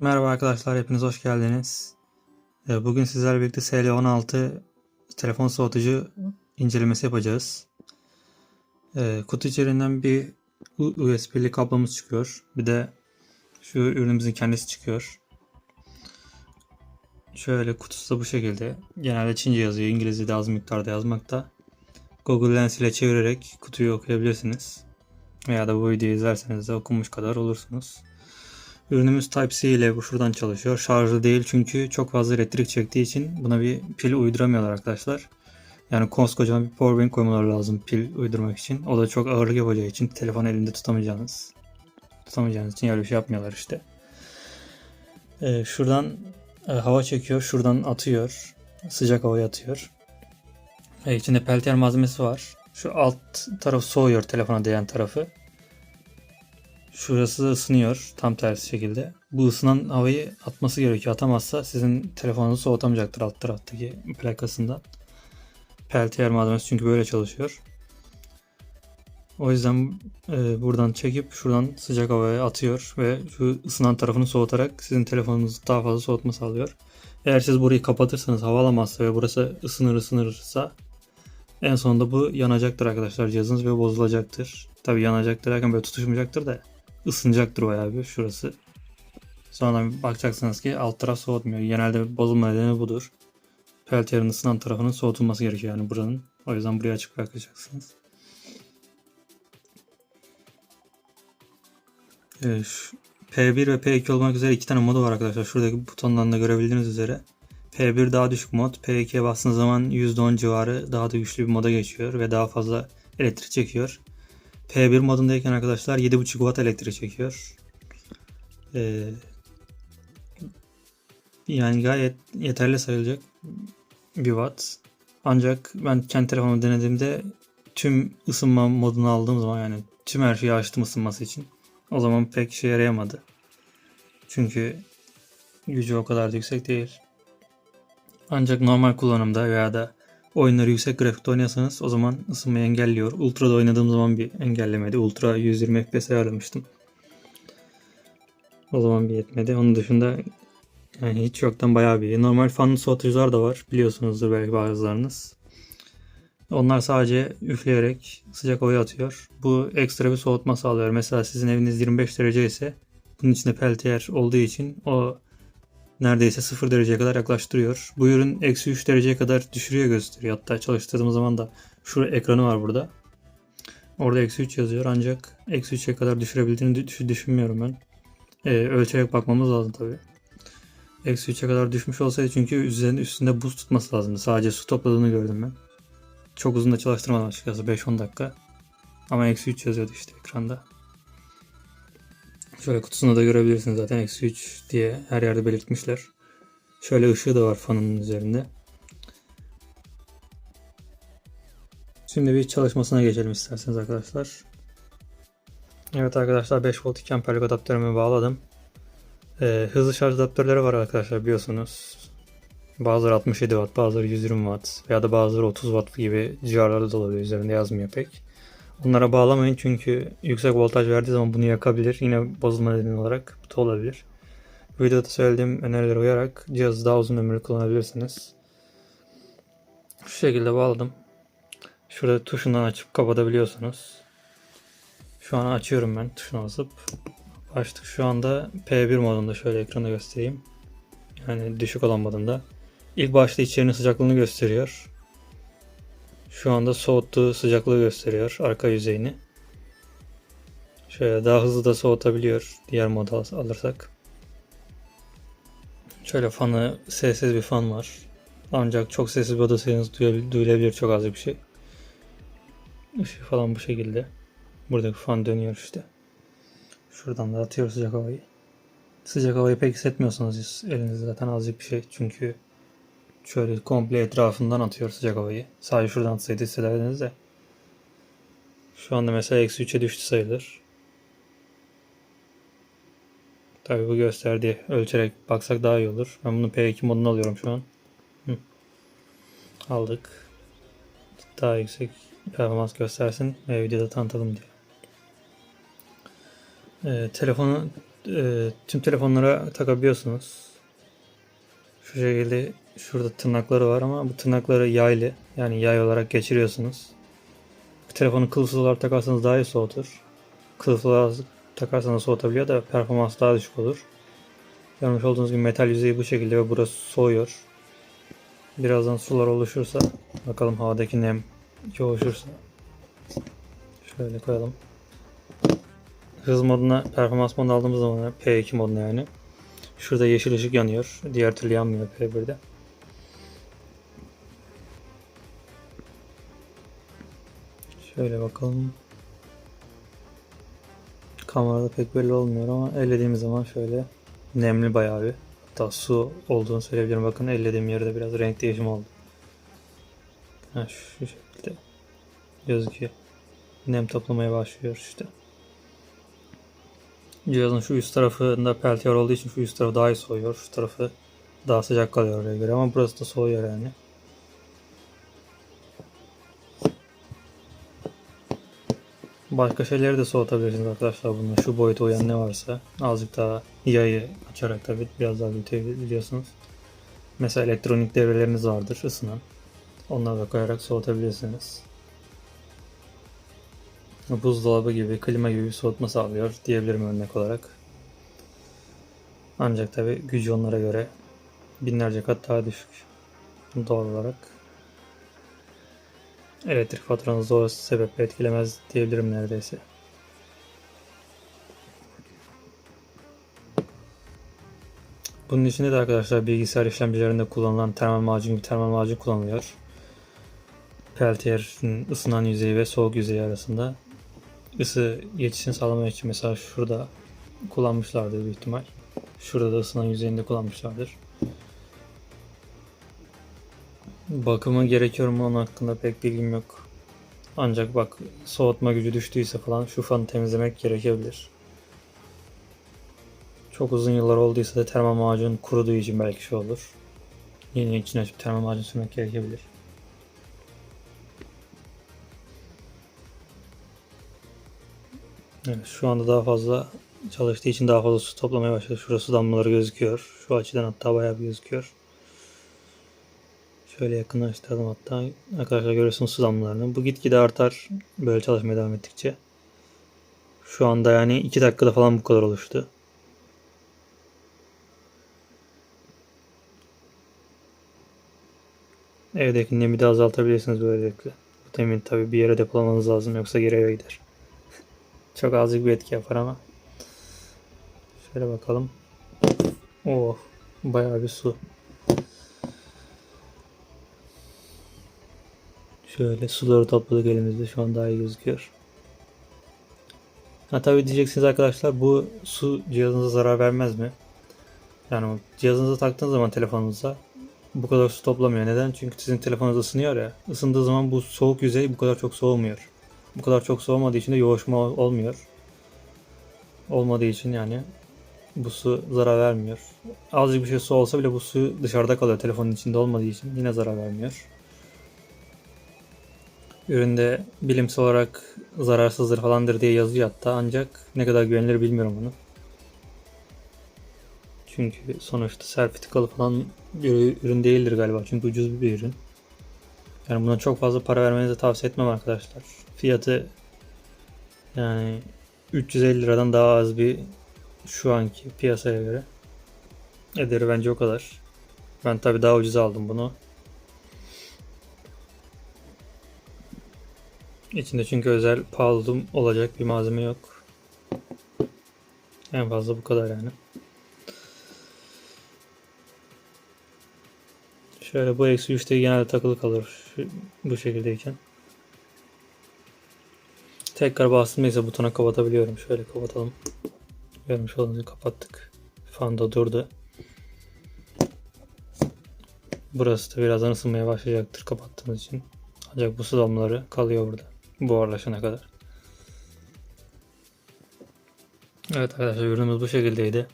Merhaba arkadaşlar, hepiniz hoş geldiniz. Ee, Bugün sizlerle birlikte SL16 telefon soğutucu incelemesi yapacağız. Ee, Kutu içerisinden bir USB'li kablomuz çıkıyor. Bir de şu ürünümüzün kendisi çıkıyor. Şöyle kutusu da bu şekilde. Genelde Çince yazıyor, İngilizce'de az miktarda yazmakta. Google Lens ile çevirerek kutuyu okuyabilirsiniz. Veya da bu videoyu izlerseniz de okumuş kadar olursunuz. Ürünümüz Type-C ile bu şuradan çalışıyor. Şarjlı değil çünkü çok fazla elektrik çektiği için buna bir pil uyduramıyorlar arkadaşlar. Yani koskocaman bir powerbank koymaları lazım pil uydurmak için. O da çok ağırlık yapacağı için telefonu elinde tutamayacağınız. Tutamayacağınız için öyle bir şey yapmıyorlar işte. Ee, şuradan e, hava çekiyor. Şuradan atıyor. Sıcak havayı atıyor. E, içinde peltiyer malzemesi var. Şu alt tarafı soğuyor telefona değen tarafı. Şurası da ısınıyor tam tersi şekilde. Bu ısınan havayı atması gerekiyor. Atamazsa sizin telefonunuzu soğutamayacaktır alt taraftaki plakasından. Peltiyer malzemesi çünkü böyle çalışıyor. O yüzden e, buradan çekip şuradan sıcak havaya atıyor ve şu ısınan tarafını soğutarak sizin telefonunuzu daha fazla soğutma sağlıyor. Eğer siz burayı kapatırsanız hava alamazsa ve burası ısınır ısınırsa en sonunda bu yanacaktır arkadaşlar cihazınız ve bozulacaktır. Tabi yanacaktır derken böyle tutuşmayacaktır da ısınacaktır bayağı bir şurası. Sonra bakacaksınız ki alt taraf soğutmuyor. Genelde bozulma nedeni budur. Peltier'in ısınan tarafının soğutulması gerekiyor yani buranın. O yüzden buraya açık bırakacaksınız. Ee, şu P1 ve P2 olmak üzere iki tane modu var arkadaşlar. Şuradaki butondan da görebildiğiniz üzere. P1 daha düşük mod. P2'ye bastığınız zaman %10 civarı daha da güçlü bir moda geçiyor ve daha fazla elektrik çekiyor. P1 modundayken arkadaşlar 7.5 watt elektrik çekiyor. Ee, yani gayet yeterli sayılacak bir watt. Ancak ben kendi telefonumu denediğimde tüm ısınma modunu aldığım zaman yani tüm her şeyi açtım ısınması için. O zaman pek işe yarayamadı. Çünkü gücü o kadar da yüksek değil. Ancak normal kullanımda veya da oyunları yüksek grafikte oynuyorsanız o zaman ısınmayı engelliyor. Ultra'da oynadığım zaman bir engellemedi. Ultra 120 FPS ayarlamıştım. O zaman bir yetmedi. Onun dışında yani hiç yoktan bayağı bir. Normal fanlı soğutucular da var. Biliyorsunuzdur belki bazılarınız. Onlar sadece üfleyerek sıcak havayı atıyor. Bu ekstra bir soğutma sağlıyor. Mesela sizin eviniz 25 derece ise bunun içinde peltiyer olduğu için o neredeyse 0 dereceye kadar yaklaştırıyor. Bu ürün eksi 3 dereceye kadar düşürüyor gösteriyor. Hatta çalıştırdığım zaman da şu ekranı var burada. Orada eksi 3 yazıyor ancak eksi 3'e kadar düşürebildiğini düş- düşünmüyorum ben. Ee, ölçerek bakmamız lazım tabi. Eksi 3'e kadar düşmüş olsaydı çünkü üzerinde üstünde buz tutması lazımdı. Sadece su topladığını gördüm ben. Çok uzun da çalıştırmadım açıkçası 5-10 dakika. Ama eksi 3 yazıyordu işte ekranda. Şöyle kutusunda da görebilirsiniz zaten eksi 3 diye her yerde belirtmişler. Şöyle ışığı da var fanının üzerinde. Şimdi bir çalışmasına geçelim isterseniz arkadaşlar. Evet arkadaşlar 5 volt 2 amperlik adaptörümü bağladım. Ee, hızlı şarj adaptörleri var arkadaşlar biliyorsunuz. Bazıları 67 watt, bazıları 120 watt veya da bazıları 30 watt gibi civarlarda da olabiliyor. Üzerinde yazmıyor pek. Onlara bağlamayın çünkü yüksek voltaj verdiği zaman bunu yakabilir. Yine bozulma nedeni olarak bu da olabilir. Videoda söylediğim önerilere uyarak cihazı daha uzun ömürlü kullanabilirsiniz. Şu şekilde bağladım. Şurada tuşundan açıp kapatabiliyorsunuz. Şu an açıyorum ben tuşuna basıp. Başlık şu anda P1 modunda şöyle ekranda göstereyim. Yani düşük olan modunda. İlk başta içerinin sıcaklığını gösteriyor. Şu anda soğuttuğu sıcaklığı gösteriyor arka yüzeyini. Şöyle daha hızlı da soğutabiliyor diğer moda al- alırsak. Şöyle fanı sessiz bir fan var. Ancak çok sessiz bir odasınız duyulabilir çok az bir şey. Işığı falan bu şekilde. Buradaki fan dönüyor işte. Şuradan da atıyor sıcak havayı. Sıcak havayı pek hissetmiyorsunuz elinizde zaten azıcık bir şey. Çünkü şöyle komple etrafından atıyor sıcak havayı. Sadece şuradan atsaydı hissederdiniz de. Şu anda mesela eksi 3'e düştü sayılır. Tabi bu gösterdiği ölçerek baksak daha iyi olur. Ben bunu P2 moduna alıyorum şu an. Hı. aldık. Daha yüksek performans göstersin ve videoda tanıtalım diye. Ee, telefonu e, tüm telefonlara takabiliyorsunuz. Şu şekilde şurada tırnakları var ama bu tırnakları yaylı. Yani yay olarak geçiriyorsunuz. Bu telefonu kılıfsız olarak takarsanız daha iyi soğutur. Kılıflı olarak takarsanız soğutabiliyor da performans daha düşük olur. Görmüş olduğunuz gibi metal yüzeyi bu şekilde ve burası soğuyor. Birazdan sular oluşursa bakalım havadaki nem yoğuşursa şöyle koyalım. Hız moduna performans moduna aldığımız zaman P2 moduna yani. Şurada yeşil ışık yanıyor. Diğer türlü yanmıyor P1'de. Şöyle bakalım. Kamerada pek belli olmuyor ama ellediğimiz zaman şöyle nemli bayağı bir. Hatta su olduğunu söyleyebilirim. Bakın ellediğim yerde biraz renk değişimi oldu. Ha, şu şekilde gözüküyor. Nem toplamaya başlıyor işte. Cihazın şu üst tarafında peltiyer olduğu için şu üst tarafı daha iyi soğuyor. Şu tarafı daha sıcak kalıyor oraya göre ama burası da soğuyor yani. Başka şeyleri de soğutabilirsiniz arkadaşlar bununla. Şu boyuta uyan ne varsa azıcık daha yayı açarak tabi biraz daha büyütebiliyorsunuz. Mesela elektronik devreleriniz vardır ısınan. Onları da koyarak soğutabilirsiniz. Buzdolabı gibi, klima gibi soğutma sağlıyor diyebilirim örnek olarak. Ancak tabi gücü onlara göre binlerce kat daha düşük doğal olarak. Elektrik faturanızı o sebeple etkilemez diyebilirim neredeyse. Bunun içinde de arkadaşlar bilgisayar işlemcilerinde kullanılan termal macun gibi termal macun kullanılıyor. Peltier'in ısınan yüzeyi ve soğuk yüzeyi arasında ısı geçişini sağlamak için mesela şurada kullanmışlardır büyük ihtimal. Şurada da ısınan yüzeyinde kullanmışlardır. Bakımı gerekiyor mu onun hakkında pek bilgim yok. Ancak bak soğutma gücü düştüyse falan şu fanı temizlemek gerekebilir. Çok uzun yıllar olduysa da termal macun kuruduğu için belki şey olur. Yeni için açıp termal macun sürmek gerekebilir. Evet, şu anda daha fazla çalıştığı için daha fazla su toplamaya başladı. Şurası damlaları gözüküyor. Şu açıdan hatta bayağı bir gözüküyor. Şöyle yakınlaştıralım hatta. Arkadaşlar görüyorsunuz su damlalarını. Bu gitgide artar böyle çalışmaya devam ettikçe. Şu anda yani 2 dakikada falan bu kadar oluştu. Evdeki nemi de azaltabilirsiniz böylelikle. Bu temin tabi bir yere depolamanız lazım yoksa geri eve gider. Çok azıcık bir etki yapar ama. Şöyle bakalım. Oh, bayağı bir su. Şöyle suları topladık elimizde. Şu an daha iyi gözüküyor. Ha tabii diyeceksiniz arkadaşlar bu su cihazınıza zarar vermez mi? Yani cihazınıza taktığınız zaman telefonunuza bu kadar su toplamıyor. Neden? Çünkü sizin telefonunuz ısınıyor ya. Isındığı zaman bu soğuk yüzey bu kadar çok soğumuyor. Bu kadar çok soğumadığı için de yoğuşma olmuyor. Olmadığı için yani bu su zarar vermiyor. Azıcık bir şey su olsa bile bu su dışarıda kalıyor telefonun içinde olmadığı için yine zarar vermiyor. Üründe bilimsel olarak zararsızdır falandır diye yazıyor hatta ancak ne kadar güvenilir bilmiyorum bunu. Çünkü sonuçta sertifikalı falan bir ürün değildir galiba çünkü ucuz bir ürün. Yani buna çok fazla para vermenizi tavsiye etmem arkadaşlar. Fiyatı yani 350 liradan daha az bir şu anki piyasaya göre. Ederi bence o kadar. Ben tabi daha ucuz aldım bunu. İçinde çünkü özel pahalı olacak bir malzeme yok. En fazla bu kadar yani. Şöyle bu eksi 3'te genelde takılı kalır bu şekildeyken. Tekrar bastığımda butona kapatabiliyorum. Şöyle kapatalım. Görmüş olduğunuz kapattık. Fan da durdu. Burası da birazdan ısınmaya başlayacaktır kapattığımız için. Ancak bu su damlaları kalıyor burada buharlaşana kadar. Evet arkadaşlar ürünümüz bu şekildeydi.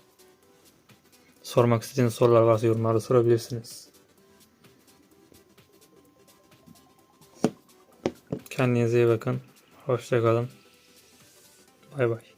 Sormak istediğiniz sorular varsa yorumlarda sorabilirsiniz. Kendinize iyi bakın. Hoşçakalın. Bay bay.